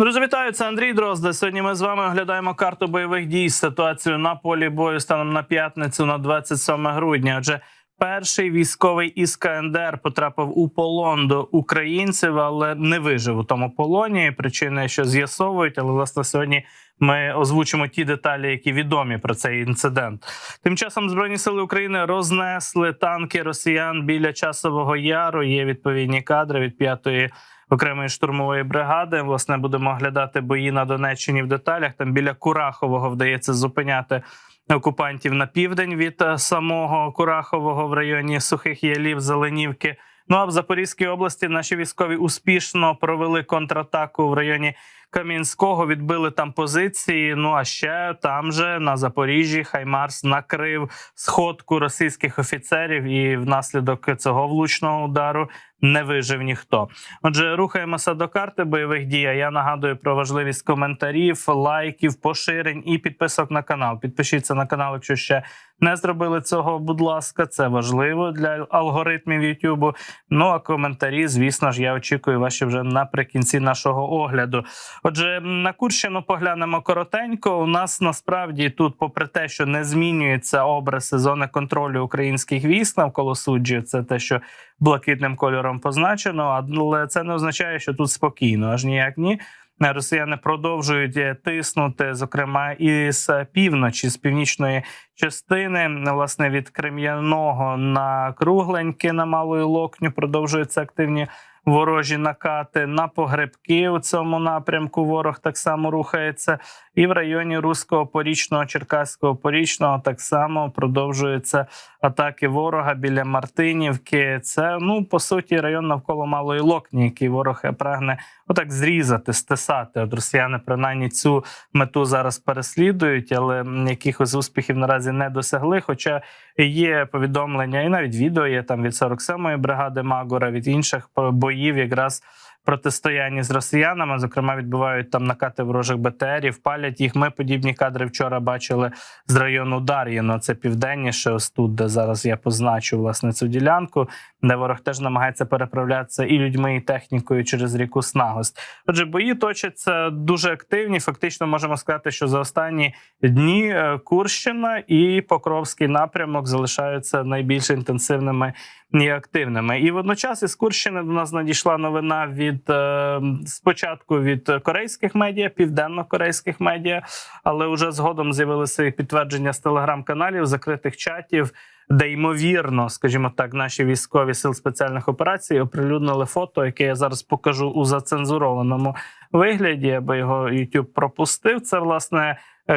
Друзі, вітаю, це Андрій Дрозда. Сьогодні ми з вами оглядаємо карту бойових дій, ситуацію на полі бою станом на п'ятницю на 27 грудня. Отже, перший військовий із КНДР потрапив у полон до українців, але не вижив у тому полоні. Причини, що з'ясовують, але власне сьогодні ми озвучимо ті деталі, які відомі про цей інцидент. Тим часом збройні сили України рознесли танки росіян біля часового яру. Є відповідні кадри від п'ятої окремої штурмової бригади. Власне, будемо оглядати бої на Донеччині в деталях. Там біля Курахового вдається зупиняти окупантів на південь від е, самого Курахового в районі Сухих Ялів, Зеленівки. Ну а в Запорізькій області наші військові успішно провели контратаку в районі Кам'янського, відбили там позиції. Ну а ще там же на Запоріжжі Хаймарс накрив сходку російських офіцерів, і внаслідок цього влучного удару не вижив ніхто. Отже, рухаємося до карти бойових дій. Я нагадую про важливість коментарів, лайків, поширень і підписок на канал. Підпишіться на канал, якщо ще не зробили цього. Будь ласка, це важливо для алгоритмів Ютубу. Ну а коментарі, звісно ж, я очікую ваші вже наприкінці нашого огляду. Отже, на Курщину поглянемо коротенько. У нас насправді тут, попри те, що не змінюється образ зони контролю українських військ навколо суджі, це те, що блакитним кольором позначено, але це не означає, що тут спокійно, аж ніяк ні. Росіяни продовжують е, тиснути, зокрема і з півночі, з північної частини, власне, від Крем'яного на кругленьки на малої локню. Продовжуються активні ворожі накати на погребки у цьому напрямку. Ворог так само рухається, і в районі Руського порічного, Черкаського порічного так само продовжуються атаки ворога біля Мартинівки. Це ну по суті район навколо малої локні, який ворог прагне отак зрізати, стисати. От росіяни принаймні цю мету зараз переслідують, але якихось успіхів наразі не досягли. Хоча є повідомлення, і навіть відео є там від 47-ї бригади Магора, від інших боїв, якраз протистояння з росіянами. Зокрема, відбувають там накати ворожих БТРів, палять їх. Ми подібні кадри вчора бачили з району Дар'їно. Це південніше, ось тут, де зараз я позначу власне цю ділянку, де ворог теж намагається переправлятися і людьми, і технікою через ріку Снагост. Отже, бої точаться дуже активні. Фактично, можемо сказати, що за останні дні е, Курщина і Покровський напрямок залишаються найбільш інтенсивними і активними. І водночас із Курщини до нас надійшла новина від е, спочатку від корейських медіа, південно-корейських медіа, але вже згодом з'явилися підтвердження з телеграм-каналів, закритих чатів. Де ймовірно, скажімо так, наші військові сил спеціальних операцій оприлюднили фото, яке я зараз покажу у зацензурованому вигляді, аби його YouTube пропустив. Це власне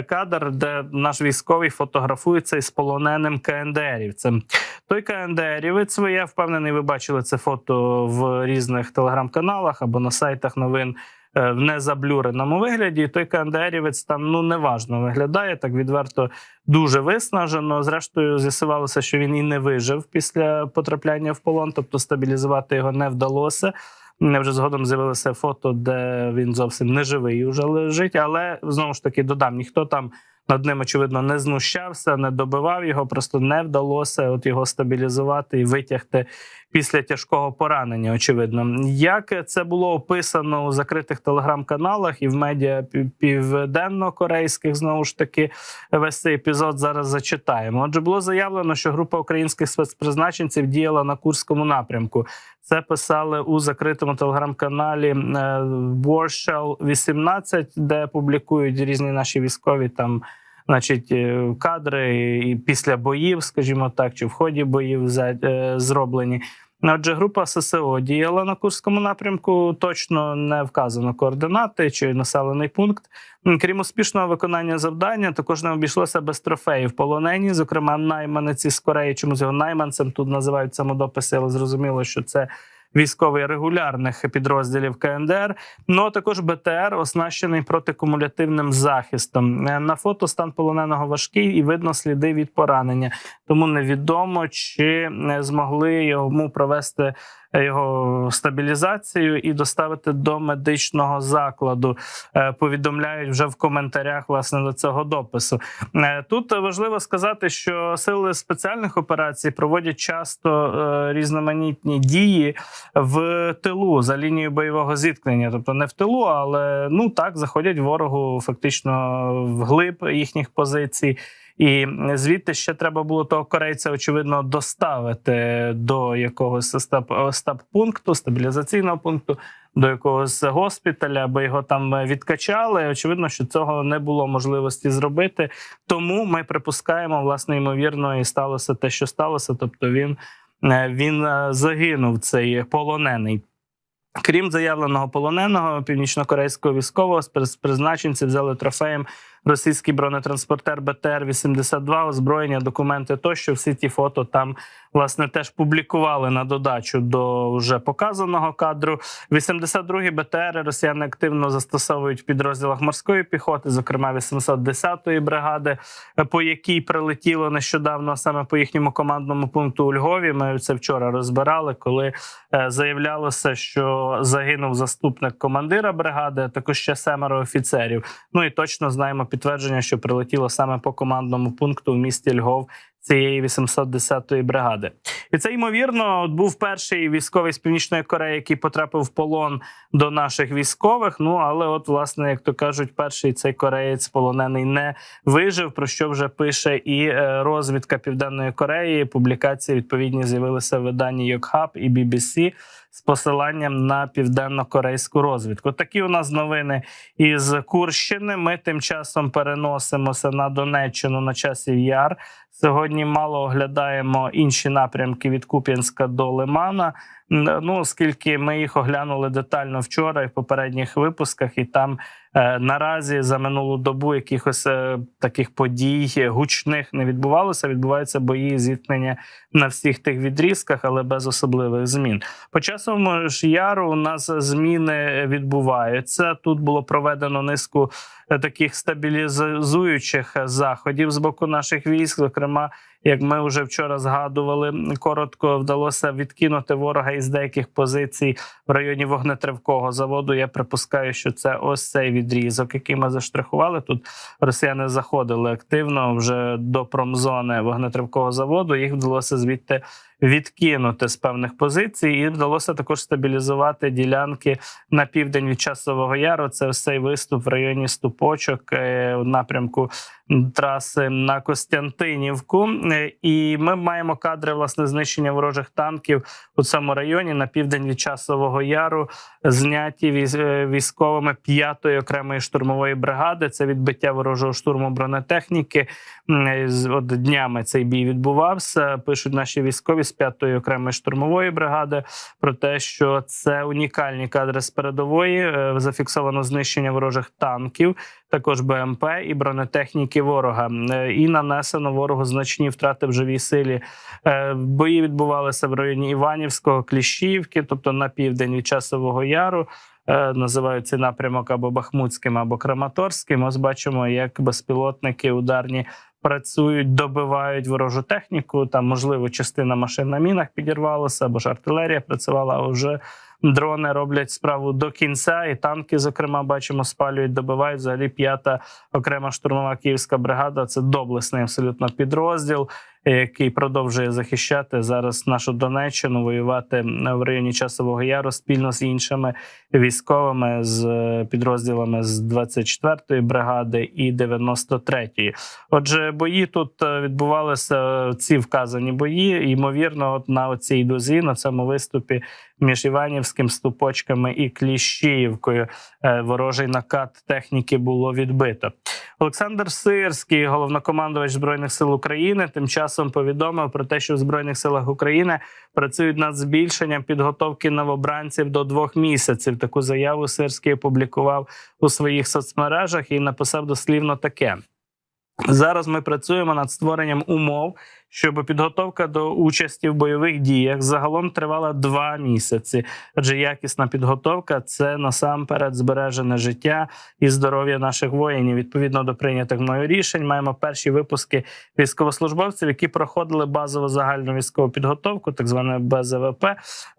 кадр, де наш військовий фотографується із полоненим КНДРівцем. Той КНДРівець, я впевнений, ви бачили це фото в різних телеграм-каналах або на сайтах новин. е, В незаблюреному вигляді той КНДРівець там ну неважно виглядає так відверто дуже виснажено. Зрештою, з'ясувалося, що він і не вижив після потрапляння в полон, тобто стабілізувати його не вдалося. Не вже згодом з'явилося фото, де він зовсім не живий уже лежить. Але знову ж таки додам, ніхто там над ним очевидно не знущався, не добивав його. Просто не вдалося от його стабілізувати і витягти після тяжкого поранення. Очевидно, як це було описано у закритих телеграм-каналах і в медіа південно-корейських, знову ж таки, весь цей епізод зараз зачитаємо. Отже, було заявлено, що група українських спецпризначенців діяла на курському напрямку. Це писали у закритому телеграм-каналі е, Warshall 18, де публікують різні наші військові там. Значить, е, кадри і після боїв, скажімо так, чи в ході боїв за- е, зроблені. Отже, група ССО діяла на Курському напрямку. Точно не вказано координати чи населений пункт. Крім успішного виконання завдання, також не обійшлося без трофеїв полонені. Зокрема, найманець із Кореї. Чомусь його найманцем тут називають самодописи, але зрозуміло, що це військовий регулярних підрозділів КНДР. Ну а також БТР оснащений протикумулятивним захистом. Е, На фото стан полоненого важкий і видно сліди від поранення. Тому невідомо чи не змогли йому провести його стабілізацію і доставити до медичного закладу. Е, Повідомляють вже в коментарях власне до цього допису. Е, Тут важливо сказати, що сили спеціальних операцій проводять часто е, різноманітні дії в тилу за лінією бойового зіткнення, тобто не в тилу, але ну так заходять ворогу фактично вглиб їхніх позицій. І звідти ще треба було того корейця, очевидно, доставити до якогось стаб, стаб-пункту, стабілізаційного пункту, до якогось госпіталя, аби його там відкачали. Очевидно, що цього не було можливості зробити. Тому ми припускаємо, власне, ймовірно, і сталося те, що сталося. Тобто він, е, він е, загинув цей полонений. Крім заявленого полоненого північнокорейського військового спецпризначенці взяли трофеєм російський бронетранспортер БТР-82, озброєння, документи тощо. Всі ті фото там власне теж публікували на додачу до вже показаного кадру. 82-гі БТР росіяни активно застосовують в підрозділах морської піхоти, зокрема 810-ї бригади, по якій прилетіло нещодавно саме по їхньому командному пункту у Львові. Ми це вчора розбирали, коли е, заявлялося, що загинув заступник командира бригади, а також ще семеро офіцерів. Ну і точно знаємо підтвердження, що прилетіло саме по командному пункту в місті Львов цієї 810-ї бригади. І це ймовірно от був перший військовий з північної Кореї, який потрапив в полон до наших військових. Ну але, от, власне, як то кажуть, перший цей кореєць полонений не вижив. Про що вже пише і е, розвідка Південної Кореї. Публікації відповідні з'явилися в виданні Йокхаб і BBC з посиланням на південно-корейську розвідку. Такі у нас новини із Курщини. Ми тим часом переносимося на Донеччину на часів яр. Сьогодні мало оглядаємо інші напрямки від Куп'янська до Лимана. Ну, оскільки ми їх оглянули детально вчора і в попередніх випусках, і там наразі за минулу добу якихось е, таких подій гучних не відбувалося. Відбуваються бої зіткнення на всіх тих відрізках, але без особливих змін. По часовому ж яру у нас зміни відбуваються. Тут було проведено низку е, таких стабілізуючих заходів з боку наших військ, зокрема. Як ми вже вчора згадували, коротко вдалося відкинути ворога із деяких позицій в районі вогнетривкого заводу. Я припускаю, що це ось цей відрізок, який ми заштрихували. Тут росіяни заходили активно вже до промзони вогнетривкого заводу. Їх вдалося звідти відкинути з певних позицій, і вдалося також стабілізувати ділянки на південь від часового яру. Це цей виступ в районі Ступочок е, в напрямку траси на Костянтинівку. Е, І ми маємо кадри власне знищення ворожих танків у цьому районі на південь від часового яру, зняті е, військовими 5-ї окремої штурмової бригади. Це відбиття ворожого штурму бронетехніки. Е, От днями цей бій відбувався. Пишуть наші військові з 5-ї окремої штурмової бригади про те, що це унікальні кадри з передової. Е, Зафіксовано знищення ворожих танків, також БМП і бронетехніки ворога. Е, І нанесено ворогу значні втрати в живій силі. Е, Бої відбувалися в районі Іванівського, Кліщівки, тобто на південь від часового яру. Називають цей напрямок або Бахмутським, або Краматорським. Ось бачимо, як безпілотники ударні працюють, добивають ворожу техніку. Там, можливо, частина машин на мінах підірвалася, або ж артилерія працювала. А вже дрони роблять справу до кінця, і танки, зокрема, бачимо, спалюють, добивають. Взагалі п'ята окрема штурмова київська бригада. Це доблесний абсолютно підрозділ, який продовжує захищати зараз нашу Донеччину, воювати в районі Часового Яру спільно з іншими військовими з е, підрозділами з 24-ї бригади і 93-ї. Отже, бої тут е, відбувалися е, ці вказані бої. Ймовірно, от на цій дозі на цьому виступі між Іванівським ступочками і Кліщіївкою ворожий накат техніки було відбито. Олександр Сирський, головнокомандувач збройних сил України, тим часом повідомив про те, що в збройних силах України працюють над збільшенням підготовки новобранців до двох місяців. Таку заяву Сирський опублікував у своїх соцмережах і написав дослівно таке. Зараз ми працюємо над створенням умов, щоб підготовка до участі в бойових діях загалом тривала два місяці. Адже якісна підготовка це насамперед збережене життя і здоров'я наших воїнів. Відповідно до прийнятих мною рішень, маємо перші випуски військовослужбовців, які проходили базову загальну військову підготовку, так зване БЗВП,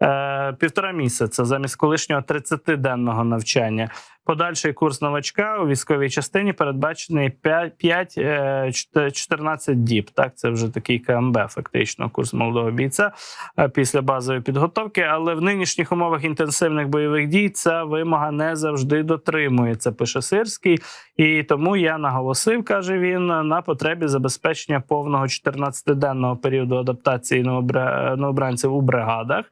е, півтора місяця замість колишнього 30-денного навчання. Подальший курс новачка у військовій частині передбачений 5-14 діб. Так, це вже такий КМБ, фактично, курс молодого бійця е, після базової підготовки. Але в нинішніх умовах інтенсивних бойових дій ця вимога не завжди дотримується. Пише Сирський, і тому я наголосив, каже він, на потребі забезпечення повного 14-денного періоду адаптації новобра- новобранців у бригадах.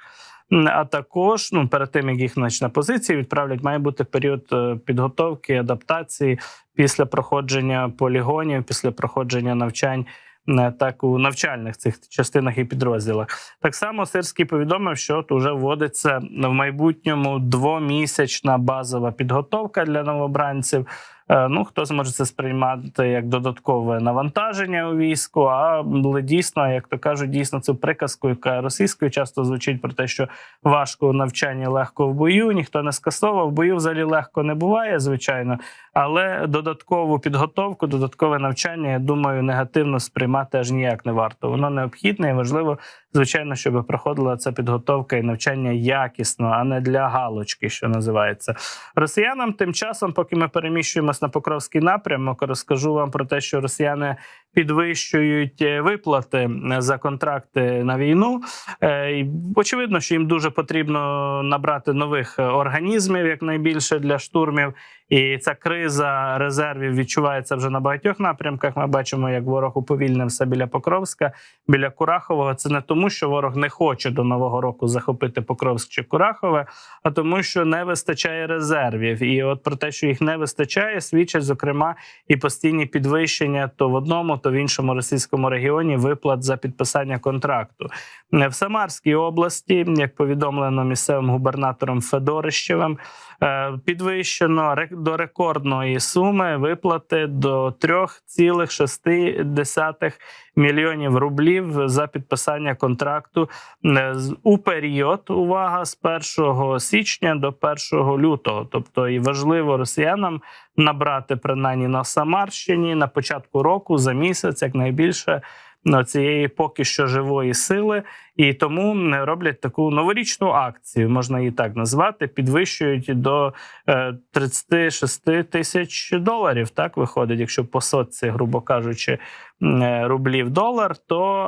А також ну перед тим як їх значить, на позиції відправлять, має бути період е, підготовки, адаптації після проходження полігонів, після проходження навчань. Е, Так у навчальних цих частинах і підрозділах так само Сирський повідомив, що уже вводиться в майбутньому двомісячна базова підготовка для новобранців. Е, Ну хто зможе це сприймати як додаткове навантаження у війську? А але дійсно, як то кажуть, дійсно цю приказку, яка російською часто звучить про те, що важко у навчанні, легко в бою. Ніхто не скасовував. В бою взагалі легко не буває, звичайно. Але додаткову підготовку, додаткове навчання, я думаю, негативно сприймати аж ніяк не варто. Воно необхідне і важливо, звичайно, щоб проходила ця підготовка і навчання якісно, а не для галочки, що називається. Росіянам тим часом, поки ми переміщуємось на Покровський напрямок, розкажу вам про те, що росіяни підвищують е, виплати е, за контракти на війну. Е, Очевидно, що їм дуже потрібно набрати нових організмів якнайбільше для штурмів. І ця криза резервів відчувається вже на багатьох напрямках. Ми бачимо, як ворог уповільнився біля Покровська, біля Курахового. Це не тому, що ворог не хоче до нового року захопити Покровськ чи Курахове, а тому, що не вистачає резервів. І от про те, що їх не вистачає, свідчать зокрема і постійні підвищення то в одному, то в іншому російському регіоні виплат за підписання контракту в Самарській області, як повідомлено місцевим губернатором Федорищевим, е, підвищено до рекордної суми виплати до 3,6 мільйонів рублів за підписання контракту е, у період. Увага з 1 січня до 1 лютого. Тобто, і важливо росіянам набрати принаймні на Самарщині на початку року за місяць, як найбільше. ну, Цієї поки що живої сили, і тому м, роблять таку новорічну акцію, можна її так назвати. Підвищують до е, 36 тисяч доларів. Так виходить, якщо по сотці, грубо кажучи, е, рублів долар, то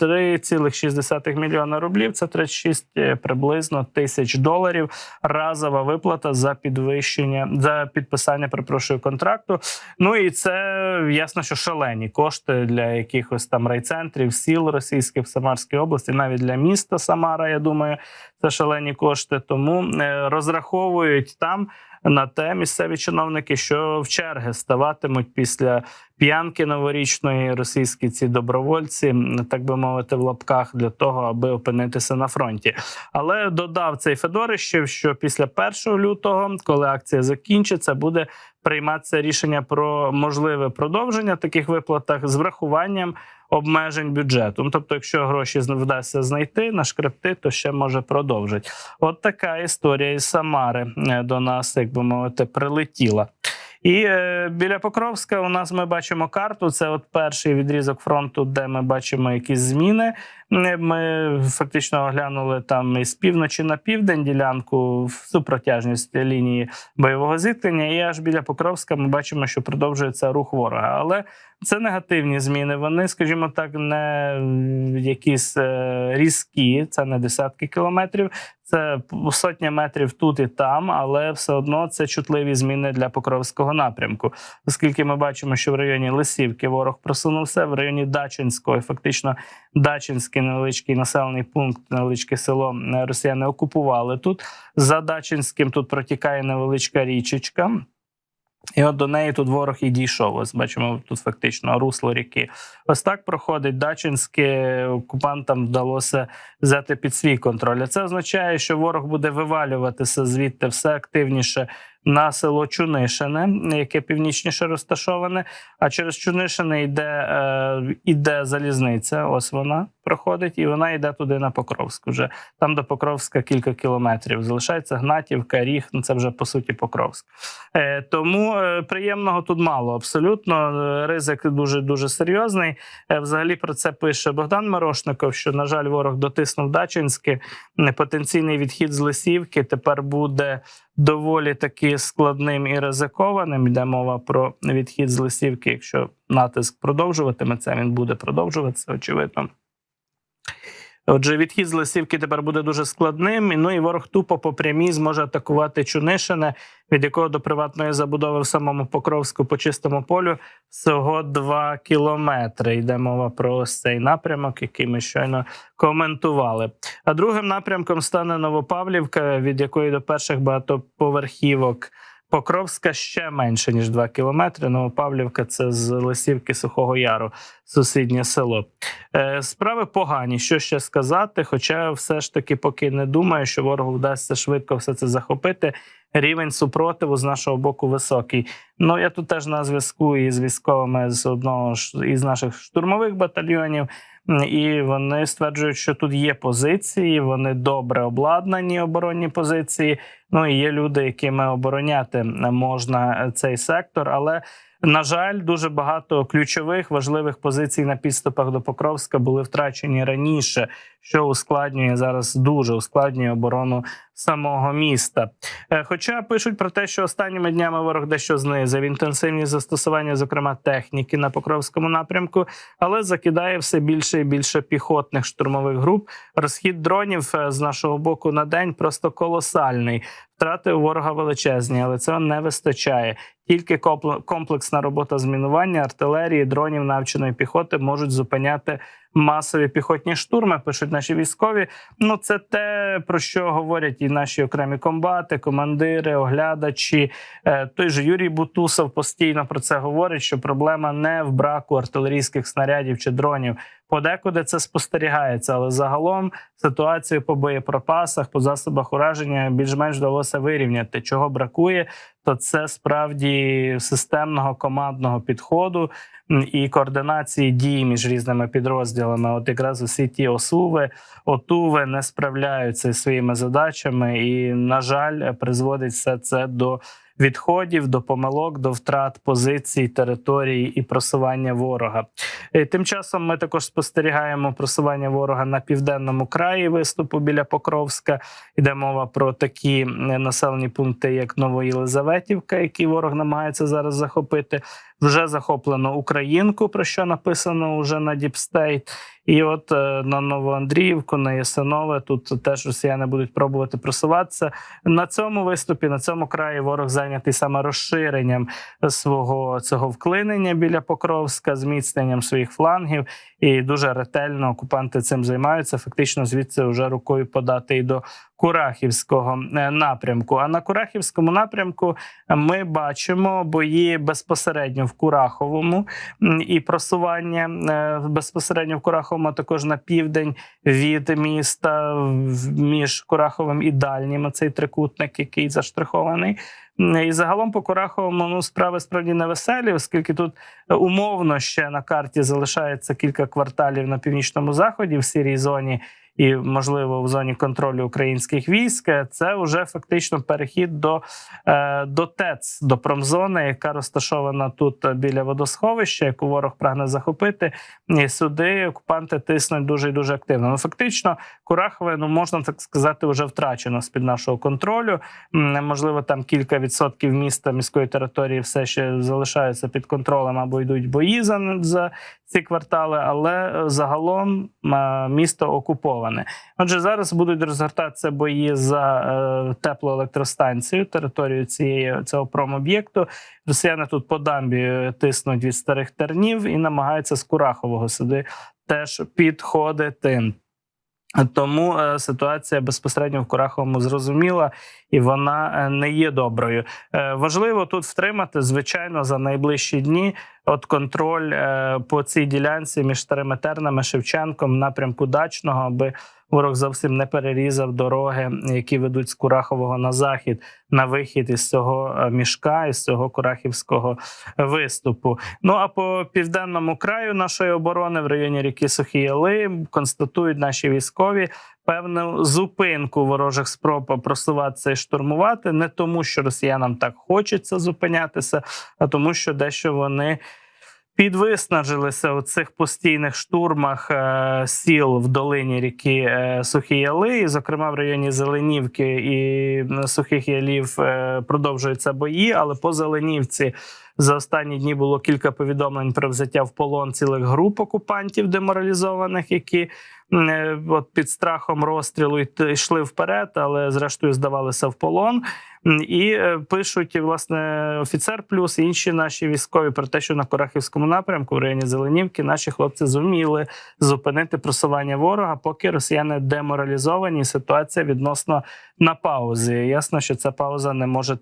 е, 3,6 мільйона рублів це 36 е, приблизно тисяч доларів. Разова виплата за підвищення за підписання, перепрошую, контракту. Ну і це ясно, що шалені кошти для якихось там райцентрів, сіл російських в Самарській області, навіть для міста Самара. Я думаю, це шалені кошти. Тому е, розраховують там на те місцеві чиновники, що в черги ставатимуть після п'янки новорічної російські ці добровольці, так би мовити, в лапках для того, аби опинитися на фронті. Але додав цей Федорищев, що після 1 лютого, коли акція закінчиться, буде прийматися рішення про можливе продовження таких виплатах з врахуванням обмежень бюджету. Ну, тобто, якщо гроші вдасться знайти на шкрипти, то ще може продовжить. От така історія із Самари е, до нас, як би мовити, прилетіла. І е, біля Покровська у нас ми бачимо карту. Це от перший відрізок фронту, де ми бачимо якісь зміни. Ми фактично оглянули там із півночі на південь ділянку в супротяжність лінії бойового зіткнення. І аж біля Покровська ми бачимо, що продовжується рух ворога. Але це негативні зміни. Вони, скажімо так, не якісь е, різкі, це не десятки кілометрів. Це сотня метрів тут і там, але все одно це чутливі зміни для Покровського напрямку, оскільки ми бачимо, що в районі Лисівки ворог просунувся, в районі Дачинського, фактично Дачинський невеличкий населений пункт, невеличке село е, росіяни окупували тут. За Дачинським тут протікає невеличка річечка. І от до неї тут ворог і дійшов. Ось бачимо тут фактично русло ріки. Ось так проходить Дачинське. Окупантам вдалося взяти під свій контроль. А це означає, що ворог буде вивалюватися звідти все активніше на село Чунишине, яке північніше розташоване. А через Чунишине йде, е, йде залізниця. Ось вона проходить, і вона йде туди на Покровськ. Вже там до Покровська кілька кілометрів. Залишається Гнатівка, Ріг. Ну це вже по суті Покровськ. Е, тому е, приємного тут мало. Абсолютно Е, ризик дуже дуже серйозний. Е, взагалі про це пише Богдан Мирошников. Що на жаль, ворог дотиснув Дачинське. Е, Потенційний відхід з Лисівки тепер буде доволі таки складним і ризикованим. Йде мова про відхід з Лисівки. Якщо натиск продовжуватиметься, він буде продовжуватися, очевидно. Отже, відхід з Лисівки тепер буде дуже складним. Ну і ворог тупо по прямій зможе атакувати Чунишине, від якого до приватної забудови в самому Покровську по чистому полю всього 2 кілометри. Йде мова про цей напрямок, який ми щойно коментували. А другим напрямком стане Новопавлівка, від якої до перших багатоповерхівок. Покровська ще менше ніж 2 кілометри. Новопавлівка це з Лисівки Сухого Яру, сусіднє село. Е, Справи погані. Що ще сказати? Хоча, все ж таки, поки не думаю, що ворогу вдасться швидко все це захопити. Рівень супротиву з нашого боку високий. Ну я тут теж на зв'язку із військовими з одного ж із наших штурмових батальйонів. І вони стверджують, що тут є позиції, вони добре обладнані оборонні позиції. Ну і є люди, якими обороняти можна цей сектор. Але на жаль, дуже багато ключових важливих позицій на підступах до Покровська були втрачені раніше, що ускладнює зараз дуже ускладнює оборону самого міста. Е, Хоча пишуть про те, що останніми днями ворог дещо знизив інтенсивність застосування, зокрема техніки на Покровському напрямку, але закидає все більше і більше піхотних штурмових груп. Розхід дронів е, з нашого боку на день просто колосальний. Втрати у ворога величезні, але цього не вистачає. Тільки компл- комплексна робота з мінування, артилерії, дронів навченої піхоти можуть зупиняти масові піхотні штурми. Пишуть наші військові. Ну це те про що говорять і наші окремі комбати, командири, оглядачі. Е, Той же Юрій Бутусов постійно про це говорить. Що проблема не в браку артилерійських снарядів чи дронів. Подекуди це спостерігається, але загалом ситуацію по боєприпасах, по засобах ураження більш-менш вдалося вирівняти. Чого бракує, то це справді системного командного підходу і координації дій між різними підрозділами. От якраз усі ті осуви, отуви не справляються зі своїми задачами, і на жаль, призводить все це до. Відходів до помилок, до втрат позицій, територій і просування ворога. Е, Тим часом ми також спостерігаємо просування ворога на південному краї виступу біля Покровська. Йде мова про такі населені пункти, як Новоєлизаветівка, які ворог намагається зараз захопити. Вже захоплено Українку, про що написано вже на Діпстейт. І от е, на Новоандріївку, на Ясинове тут теж росіяни будуть пробувати просуватися. На цьому виступі, на цьому краї ворог зайнятий саме розширенням свого цього вклинення біля Покровська, зміцненням своїх флангів. І дуже ретельно окупанти цим займаються. Фактично, звідси вже рукою подати і до Курахівського е, напрямку. А на Курахівському напрямку ми бачимо бої безпосередньо в Кураховому і просування е, безпосередньо в Кураховому, а також на південь від міста між Кураховим і Дальнім. Цей трикутник, який заштрихований. І загалом по Кураховому ну, справи справді невеселі, оскільки тут е, умовно ще на карті залишається кілька кварталів на північному заході в сірій зоні. І можливо в зоні контролю українських військ це вже фактично перехід до, е, до ТЕЦ, до промзони, яка розташована тут е, біля водосховища, яку ворог прагне захопити. І сюди окупанти тиснуть дуже і дуже активно. Ну фактично, Курахове, ну можна так сказати, вже втрачено з під нашого контролю. Можливо, там кілька відсотків міста міської території все ще залишаються під контролем або йдуть бої за, за ці квартали, але е, загалом е, місто окуповане. Отже, зараз будуть розгортатися бої за е, теплоелектростанцію, територію цієї цього промоб'єкту. Росіяни тут по дамбі тиснуть від старих тернів і намагаються з Курахового сюди теж підходити. Тому ситуація безпосередньо в Кураховому зрозуміла, і вона не є доброю. Важливо тут втримати, звичайно, за найближчі дні от контроль е, по цій ділянці між старими тернами Шевченком напрямку дачного, аби ворог зовсім не перерізав дороги, які ведуть з Курахового на захід на вихід із цього е, мішка, із цього Курахівського виступу. Ну а по південному краю нашої оборони в районі ріки Сухі Яли констатують наші військові. Певну зупинку ворожих спроб просуватися і штурмувати не тому, що росіянам так хочеться зупинятися, а тому, що дещо вони підвиснажилися у цих постійних штурмах е, сіл в долині ріки е, Сухі Яли, і, зокрема в районі Зеленівки і Сухих Ялів е, продовжуються бої. Але по Зеленівці за останні дні було кілька повідомлень про взяття в полон цілих груп окупантів деморалізованих, які от під страхом розстрілу йшли вперед, але зрештою здавалися в полон. І е, пишуть власне офіцер плюс інші наші військові про те, що на Корахівському напрямку в районі Зеленівки наші хлопці зуміли зупинити просування ворога, поки росіяни деморалізовані. Ситуація відносно на паузі. Ясно, що ця пауза не може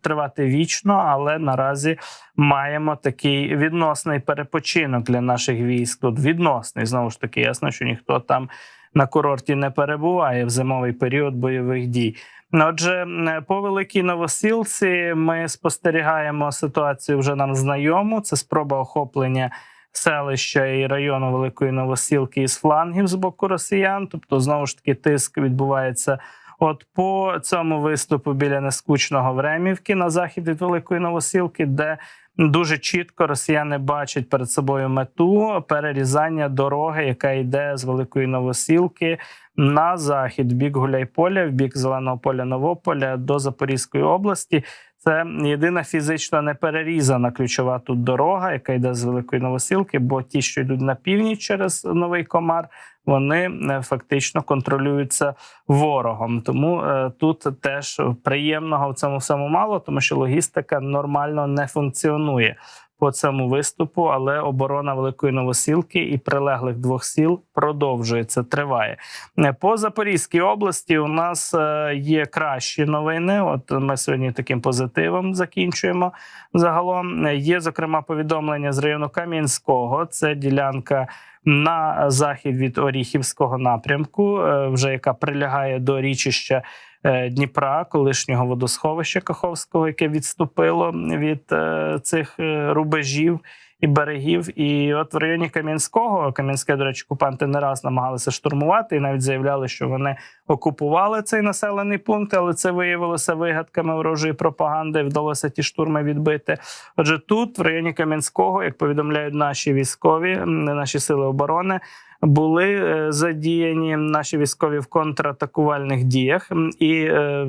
тривати вічно, але наразі маємо такий відносний перепочинок для наших військ. Тут відносний знову ж таки, ясно, що ніхто там на курорті не перебуває в зимовий період бойових дій. Ну, Отже, по великій новосілці ми спостерігаємо ситуацію вже нам знайому. Це спроба охоплення селища і району Великої Новосілки із флангів з боку росіян. Тобто, знову ж таки, тиск відбувається. От по цьому виступу біля нескучного Времівки на захід від Великої Новосілки, де дуже чітко росіяни бачать перед собою мету перерізання дороги, яка йде з Великої Новосілки на захід, в бік Гуляйполя, в бік Зеленого поля Новополя до Запорізької області. Це єдина фізично неперерізана ключова тут дорога, яка йде з Великої Новосілки, бо ті, що йдуть на північ через Новий Комар, вони е, фактично контролюються ворогом. Тому е, тут теж приємного в цьому всьому мало, тому що логістика нормально не функціонує по цьому виступу, але оборона Великої Новосілки і прилеглих двох сіл продовжується, триває. Е, По Запорізькій області у нас е, є кращі новини. От ми сьогодні таким позитивом закінчуємо. Загалом Е, є зокрема повідомлення з району Кам'янського. Це ділянка на захід від Оріхівського напрямку, вже яка прилягає до річища Дніпра, колишнього водосховища Каховського, яке відступило від е, цих е, рубежів. І берегів, і от в районі Кам'янського, Кам'янське, до речі, окупанти не раз намагалися штурмувати, і навіть заявляли, що вони окупували цей населений пункт, але це виявилося вигадками ворожої пропаганди. Вдалося ті штурми відбити. Отже, тут, в районі Кам'янського, як повідомляють наші військові, наші сили оборони. Були е, задіяні наші військові в контратакувальних діях, і е,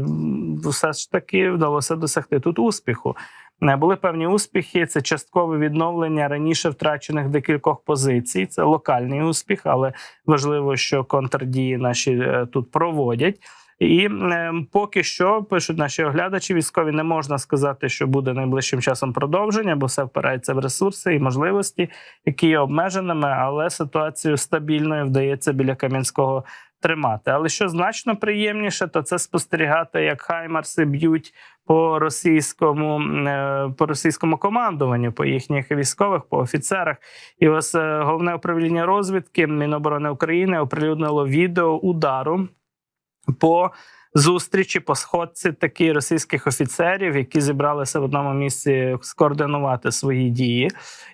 все ж таки вдалося досягти тут успіху. Е, Були певні успіхи. Це часткове відновлення раніше втрачених декількох позицій. Це локальний успіх, але важливо, що контрдії наші тут проводять. І е, поки що пишуть наші оглядачі, військові не можна сказати, що буде найближчим часом продовження, бо все впирається в ресурси і можливості, які є обмеженими, але ситуацію стабільною вдається біля Кам'янського тримати. Але що значно приємніше, то це спостерігати, як хаймарси б'ють по російському е, по російському командуванню, по їхніх військових, по офіцерах. І ось е, головне управління розвідки Міноборони України оприлюднило відео удару по зустрічі по сходці таких російських офіцерів, які зібралися в одному місці скоординувати свої дії.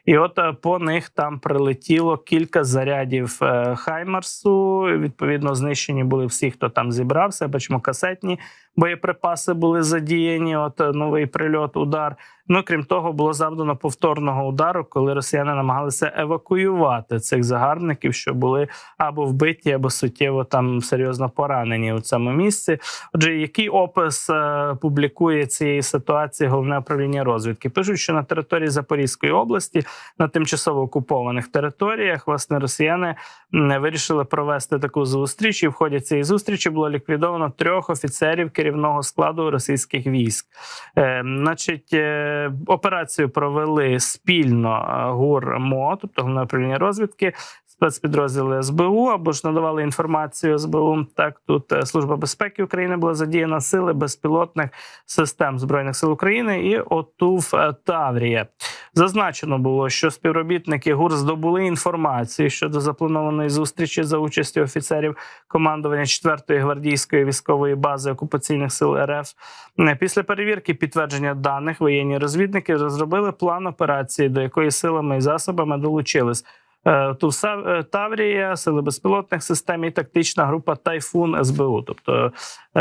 І от е, по них там прилетіло кілька зарядів е, Хаймарсу. Відповідно, знищені були всі, хто там зібрався. Бачимо, касетні боєприпаси були задіяні. От е, новий прильот, удар. Ну крім того, було завдано повторного удару, коли росіяни намагалися евакуювати цих загарбників, що були або вбиті, або суттєво там серйозно поранені у цьому місці. Отже, який опис е, публікує цієї ситуації головне управління розвідки? Пишуть, що на території Запорізької області, на тимчасово окупованих територіях, власне, росіяни м, вирішили провести таку зустріч. І в ході цієї зустрічі було ліквідовано трьох офіцерів керівного складу російських військ. Е, значить, е, операцію провели спільно е, ГУР МО, тобто головне управління розвідки. Спецпідрозділи СБУ або ж надавали інформацію СБУ. Так тут е, служба безпеки України була задіяна сили безпілотних систем збройних сил України і ОТУВ е, Таврія. Зазначено було, що співробітники ГУР здобули інформацію щодо запланованої зустрічі за участю офіцерів командування 4-ї гвардійської військової бази окупаційних сил РФ. Після перевірки підтвердження даних воєнні розвідники розробили план операції, до якої силами і засобами долучились. Е, Тувса е, Таврія, сили безпілотних систем і тактична група Тайфун СБУ. Тобто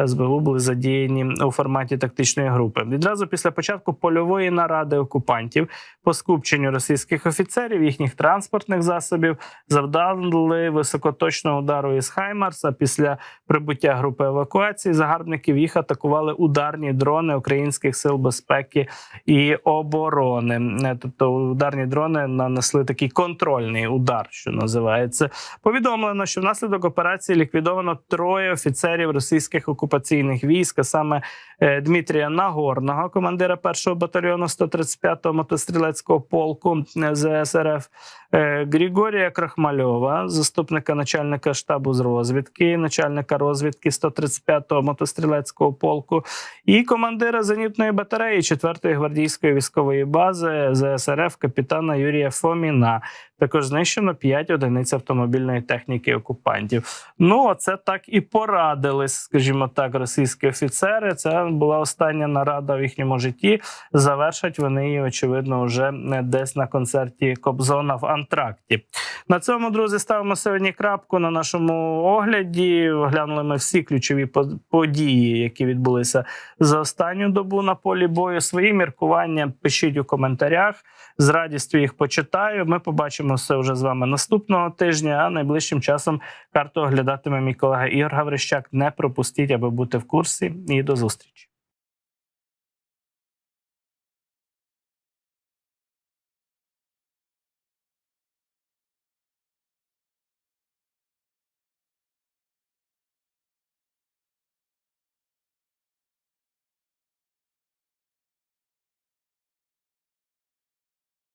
СБУ були задіяні у форматі тактичної групи. Відразу після початку польової наради окупантів по скупченню російських офіцерів, їхніх транспортних засобів завдали високоточного удару із Хаймарса. Після прибуття групи евакуації загарбників їх атакували ударні дрони українських сил безпеки і оборони. Е, Тобто ударні дрони нанесли такий контрольний удар, що називається. Повідомлено, що внаслідок операції ліквідовано троє офіцерів російських окупаційних військ, а саме е, Дмитрія Нагорного, командира першого батальйону 135-го мотострілецького полку е, ЗСРФ, Григорія Крахмальова, заступника начальника штабу з розвідки, начальника розвідки 135-го мотострілецького полку, і командира зенітної батареї 4-ї гвардійської військової бази ЗСРФ капітана Юрія Фоміна. Також знищено 5 одиниць автомобільної техніки окупантів. Ну, це так і порадились, скажімо так, російські офіцери. Це була остання нарада в їхньому житті. Завершать вони її, очевидно, вже не десь на концерті Кобзона в Антракті. На цьому, друзі, ставимо сьогодні крапку на нашому огляді. Оглянули ми всі ключові по- події, які відбулися за останню добу на полі бою. Свої міркування пишіть у коментарях. З радістю їх почитаю. Ми побачимо все вже з вами наступного тижня. А найближчим часом карту оглядатиме мій колега Ігор Гаврищак. Не пропустіть, аби бути в курсі. І до зустрічі.